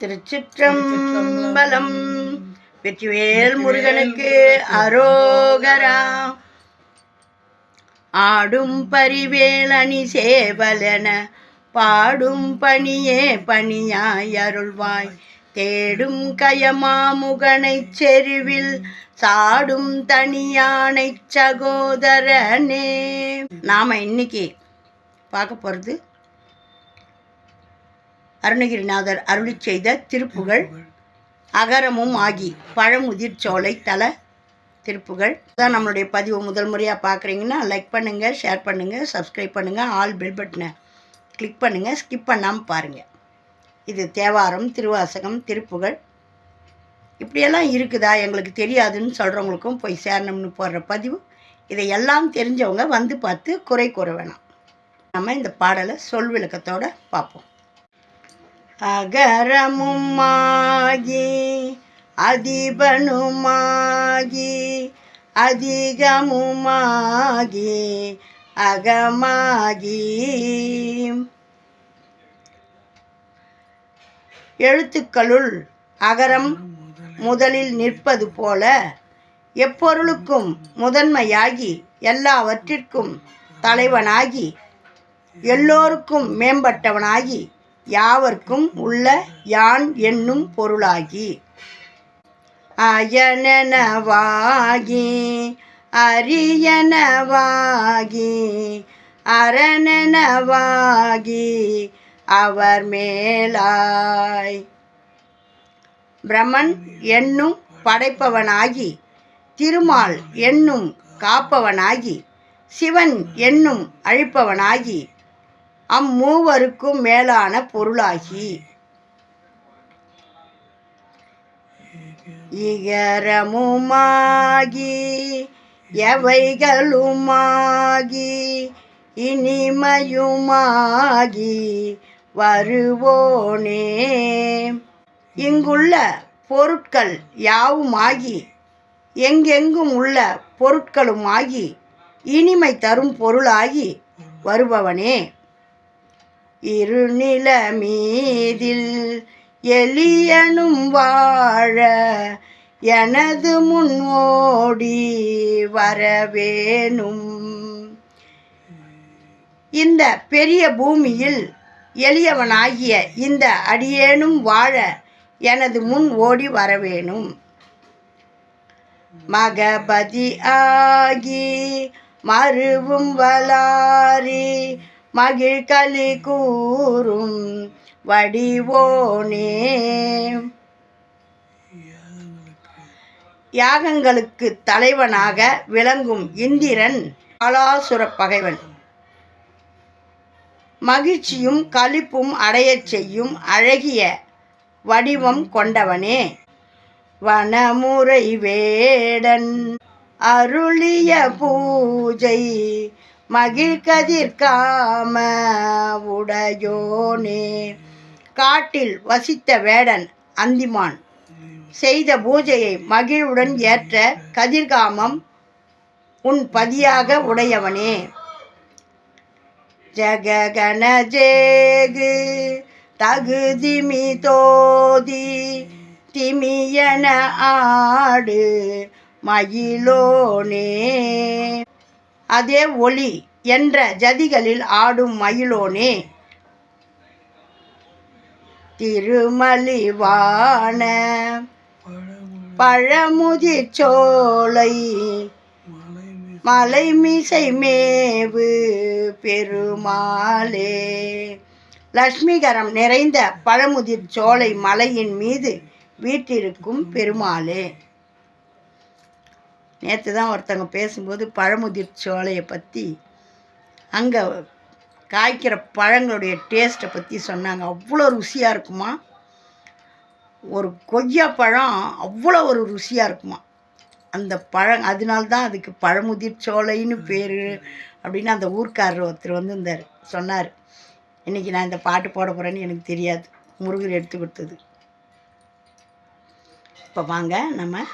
திருச்சிற்றம்பலம். வெற்றிவேல் முருகனுக்கு அரோகரா. ஆடும் பரிவேல் அணி சேவலென பாடும் பணியே பணியாய் அருள்வாய். தேடும் கயமாமுகனைச் செருவில் சாடும் தனியானைச் சகோதரனே. நாம இன்னைக்கு பார்க்க போகிறது அருணகிரிநாதர் அருளி செய்த திருப்புகழ் அகரமும் ஆகி பழமுதிர் சோலை தல திருப்புகழ் தான் நம்மளுடைய பதிவு. முதல் முறையாக பார்க்குறீங்கன்னா லைக் பண்ணுங்கள் ஷேர் பண்ணுங்கள் சப்ஸ்கிரைப் பண்ணுங்கள் ஆல் பெல் பட்டனை கிளிக் பண்ணுங்கள் ஸ்கிப் பண்ணாமல் பாருங்கள் இது தேவாரம் திருவாசகம் திருப்புகழ் இப்படியெல்லாம் இருக்குதா? எங்களுக்கு தெரியாதுன்னு சொல்கிறவங்களுக்கும் போய் சேரணும்னு போடுற பதிவு. இதை எல்லாம் தெரிஞ்சவங்க வந்து பார்த்து குறை கூற வேணாம். நம்ம இந்த பாடலை சொல் விளக்கத்தோடு பார்ப்போம். அகரமுமாகி அதிபனுமாகி அதிகமுமாகி அகமாகி. எழுத்துக்களுள் அகரம் முதலில் நிற்பது போல எப்பொருளுக்கும் முதன்மையாகி எல்லாவற்றிற்கும் தலைவனாகி எல்லோருக்கும் மேம்பட்டவனாகி யாவர்க்கும் உள்ள யான் என்னும் பொருளாகி. அயனனவாகி அரியனவாகி அரணனவாகி அவர் மேலாய். பிரமன் என்னும் படைப்பவனாகி திருமால் என்னும் காப்பவனாகி சிவன் என்னும் அழிப்பவனாகி அம்மூவருக்கும் மேலான பொருளாகி. இகரமுமாகி எவைகளுமாகி இனிமையுமாகி வருவோனே. இங்குள்ள பொருட்கள் யாவுமாகி எங்கெங்கும் உள்ள பொருட்களுமாகி இனிமை தரும் பொருளாகி வருபவனே. இருநில மீதில் எளியனும் வாழ எனது முன்னோடி வரவேணும். இந்த பெரிய பூமியில் எளியவனாகிய இந்த அடியேனும் வாழ எனது முன் ஓடி வரவேணும். மகபதி ஆகி மருவும் வளாரி மகிழ்கலி கூறும் வடிவோனே. யாகங்களுக்கு தலைவனாக விளங்கும் இந்திரன் காலாசுர பகைவன். மகிழ்ச்சியும் களிப்பும் அடையச் செய்யும் அழகிய வடிவம் கொண்டவனே. வனமுறை வேடன் அருளிய பூஜை மகிழ்கதிர்காம உடையோனே. காட்டில் வசித்த வேடன் அந்திமான் செய்த பூஜையை மகிழ்வுடன் ஏற்ற கதிர்காமம் உன் பதியாக உடையவனே. ஜககணஜேகு தகுதிமி தோதி திமியன ஆடு மயிலோனே அதே ஒளி என்ற ஜதிகளில் ஆடும் மயிலோனே. திருமலிவான பழமுதிர் சோலை மலைமிசை மேவு பெருமாளே. லக்ஷ்மிகரம் நிறைந்த பழமுதிர் சோலை மலையின் மீது வீட்டிருக்கும் பெருமாளே. நேற்று தான் ஒருத்தவங்க பேசும்போது பழமுதிர் சோலையை பற்றி அங்கே காய்க்கிற பழங்களுடைய டேஸ்ட்டை பற்றி சொன்னாங்க. அவ்வளோ ருசியாக இருக்குமா? ஒரு கொய்யா பழம் அவ்வளோ ஒரு ருசியாக இருக்குமா? அந்த பழம் அதனால்தான் அதுக்கு பழமுதிர் சோலைன்னு பேர் அப்படின்னு அந்த ஊர்க்காரர் ஒருத்தர் வந்து இந்த சொன்னார். இன்றைக்கி நான் இந்த பாட்டு போட போகிறேன்னு எனக்கு தெரியாது. முருகர் எடுத்து கொடுத்தது. இப்போ வாங்க நம்ம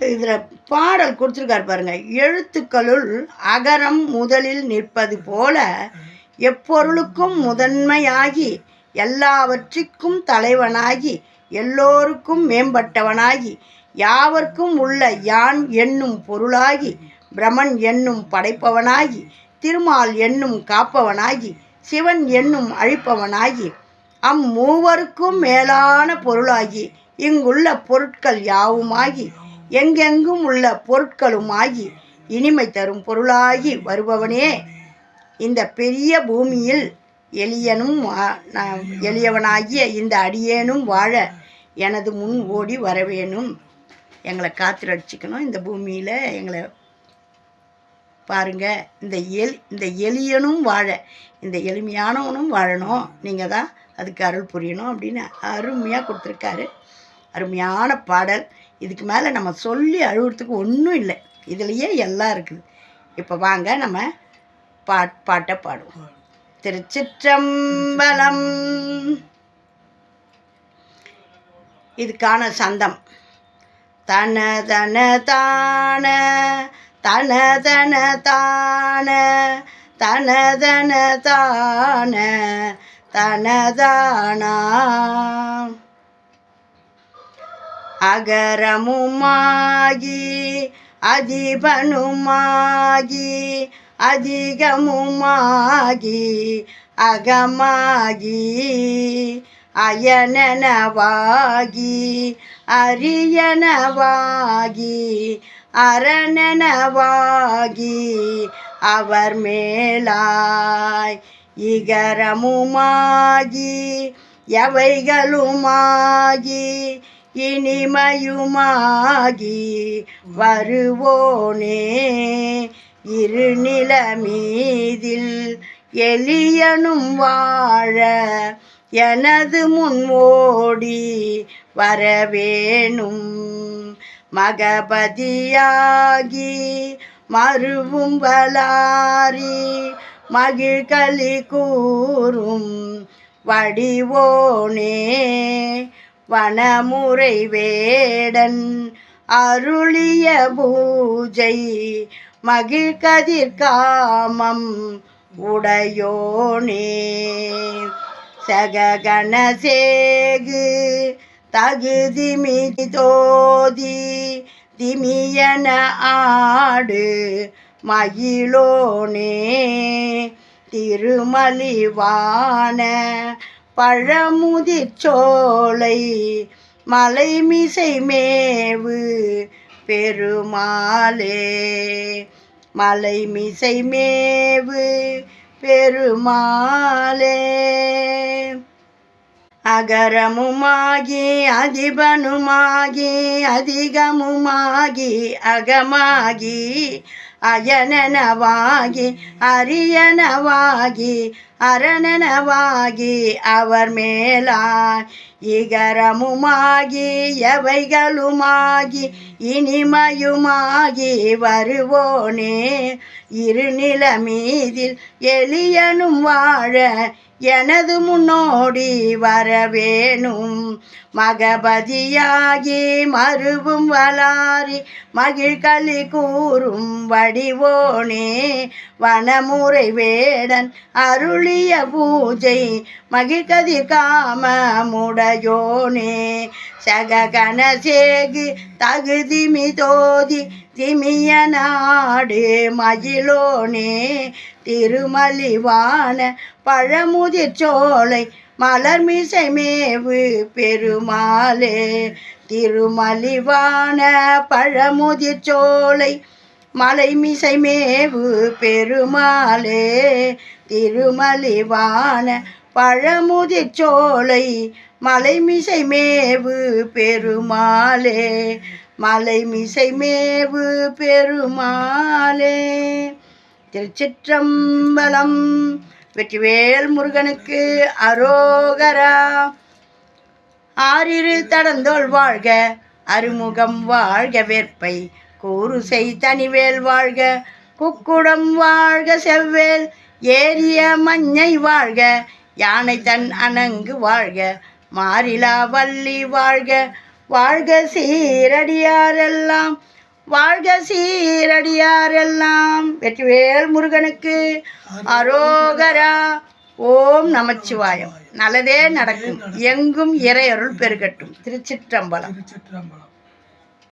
இதில் பாடல் கொடுத்துருக்காரு பாருங்க. எழுத்துக்களுள் அகரம் முதலில் நிற்பது போல எப்பொருளுக்கும் முதன்மையாகி எல்லாவற்றிற்கும் தலைவனாகி எல்லோருக்கும் மேம்பட்டவனாகி யாவர்க்கும் உள்ள யான் என்னும் பொருளாகி பிரமன் என்னும் படைப்பவனாகி திருமால் என்னும் காப்பவனாகி சிவன் என்னும் அழிப்பவனாகி அம்மூவருக்கும் மேலான பொருளாகி இங்குள்ள பொருட்கள் யாவுமாகி எங்கெங்கும் உள்ள பொருட்களுமாகி இனிமை தரும் பொருளாகி வருபவனே. இந்த பெரிய பூமியில் எளியனும் நான் எளியவனாகிய இந்த அடியேனும் வாழ எனது முன் ஓடி வரவேணும். எங்களை காத்து ரட்சிக்கணும் இந்த பூமியில். எங்களை பாருங்கள் இந்த எல் இந்த எளியனும் வாழ இந்த எளிமையானவனும் வாழணும். நீங்கள் தான் அதுக்கு அருள் புரியணும் அப்படின்னு அருமையாக கொடுத்துருக்காரு. அருமையான பாடல். இதுக்கு மேலே நம்ம சொல்லி அழுகிறதுக்கு ஒன்றும் இல்லை. இதுலேயே எல்லாம் இருக்குது. இப்போ வாங்க நம்ம பாட் பாட்டை பாடுவோம். திருச்சிற்றம்பலம். இதுக்கான சந்தம். தன தன தான தன தன தான தன தன தான தன தானா. அகரமுமாகி அதிபனுமாகி அதிகமுமாகி அகமாகி அயனனவாகி அரியனவாகி அரணனவாகி அவர் மேலாய் இகரமுமாகி எவைகளுமாகி இனிமயுமாகி வருவோனே. இருநில மீதில் எளியனும் வாழ எனது முன் ஓடி வரவேணும். மகபதியாகி மறுவும் வலாரி மகிழ்களி கூறும் வடிவோனே. வனமுறை வேடன் அருளிய பூஜை மகிழ்கதிர்காமம் உடையோனே. சககணசேகு தகுதி தோதி திமியன ஆடு மகிழோனே. திருமலிவான பழமுதிர்ச்சோலை மலைமிசை மேவு பெருமாளே. மலைமிசை மேவு பெருமாளே. அகரமுமாகி அதிபனுமாகி அதிகமுமாகி அகமாகி அயனனவாகி அரியனவாகி அரணனவாகி அவர் மேலாய் இகரமுமாகி எவைகளுமாகி இனிமயுமாகி வருவோனே. இருநில மீதில் எளியனும் வாழ எனது முன்னோடி வரவேணும். மகபதியாகி மறுவும் வளாரி மகிழ்களி கூறும் வடிவோனே. வனமுறை வேடன் அருள் அருளிய பூஜை மகிழ்கதிர் காம முடையோனே சககன சேகு தகுதிமி தோதி திமிய நாடு மகிழோனே. திருமலிவான பழமுதிர் சோலை மலர்மிசை மேவு பெருமாளே. திருமலிவான பழமுதிர் சோலை மலைமிசை மேவு பெருமாளே திருமலிவான பழமுதிர் சோலை மலைமிசை மேவு பெருமாளே மலைமிசை மேவு பெருமாளே. திருச்சிற்றம்பலம் வெற்றிவேல் முருகனுக்கு அரோகரா. ஆறிரு தடந்தோள் வாழ்க அறிமுகம் வாழ்க வேற்பை. கூறுசை தனிவேல் வாழ்க குக்குடம் வாழ்க செவ்வேல் ஏரிய மஞ்சை வாழ்க யானை தன் அணங்கு வாழ்க மாறிலா வள்ளி வாழ்க. வாழ்க சீரடியாரெல்லாம் வாழ்க சீரடியாரெல்லாம். வெற்றிவேல் முருகனுக்கு அரோகரா. ஓம் நமச்சிவாயம். நல்லதே நடக்கும். எங்கும் இறையருள் பெருகட்டும். திருச்சிற்றம்பலம். திருச்சிற்றம்பலம்.